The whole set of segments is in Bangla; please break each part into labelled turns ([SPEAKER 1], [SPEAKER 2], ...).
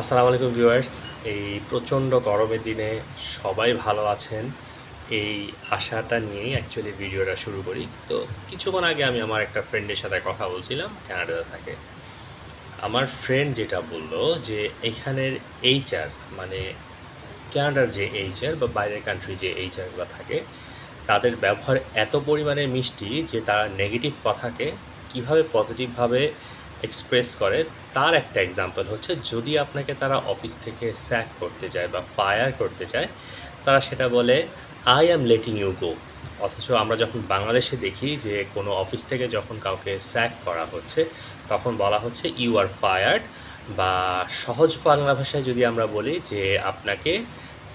[SPEAKER 1] আসসালামু আলাইকুম ভিউয়ার্স। এই প্রচণ্ড গরমের দিনে সবাই ভালো আছেন। এই আশাটা নিয়েই অ্যাকচুয়ালি ভিডিওটা শুরু করি। তো কিছুক্ষণ আগে আমি আমার একটা ফ্রেন্ডের সাথে কথা বলছিলাম কানাডাতে থাকে। আমার ফ্রেন্ড যেটা বলল যে এখানের এইচআর মানে ক্যানাডার যে এইচআর বা বাইরের কান্ট্রি যে এইচআরগুলো থাকে, তাদের ব্যবহার এত পরিমাণে মিষ্টি যে তারা নেগেটিভ কথাকে কীভাবে পজিটিভভাবে এক্সপ্রেস করে, তার একটা এক্সাম্পল হচ্ছে যদি আপনাকে তারা অফিস থেকে স্যাক করতে চায় বা ফায়ার করতে চায়, তারা সেটা বলে I am letting you go অথচ আমরা যখন বাংলাদেশে দেখি যে কোনো অফিস থেকে যখন কাউকে স্যাক করা হচ্ছে, তখন বলা হচ্ছে ইউ আর ফায়ার্ড বা সহজ বাংলা ভাষায় যদি আমরা বলি যে, আপনাকে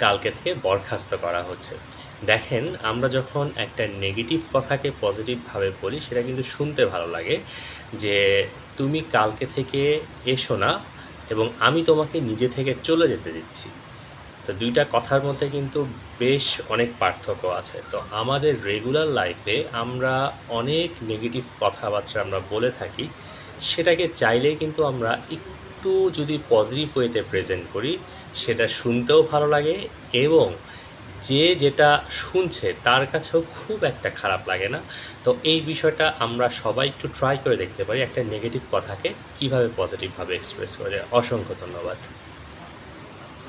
[SPEAKER 1] কালকে থেকে বরখাস্ত করা হচ্ছে। দেখেন, আমরা যখন একটা নেগেটিভ কথাকে পজিটিভভাবে বলি, সেটা কিন্তু শুনতে ভালো লাগে যে তুমি কালকে থেকে এসো না এবং আমি তোমাকে নিজে থেকে চলে যেতে দিচ্ছি। তো দুইটা কথার মধ্যে কিন্তু বেশ অনেক পার্থক্য আছে। তো আমাদের রেগুলার লাইফে আমরা অনেক নেগেটিভ কথাবার্তা আমরা বলে থাকি, সেটাকে চাইলেই কিন্তু আমরা একটু যদি পজিটিভ ওয়েতে প্রেজেন্ট করি, সেটা শুনতেও ভালো লাগে এবং যে যেটা শুনছে, তার কাছেও খুব একটা খারাপ লাগে না। তো এই বিষয়টা আমরা সবাই একটু ট্রাই করে দেখতে পারি একটা নেগেটিভ কথাকে কীভাবে পজিটিভভাবে এক্সপ্রেস করে অসংখ্য ধন্যবাদ।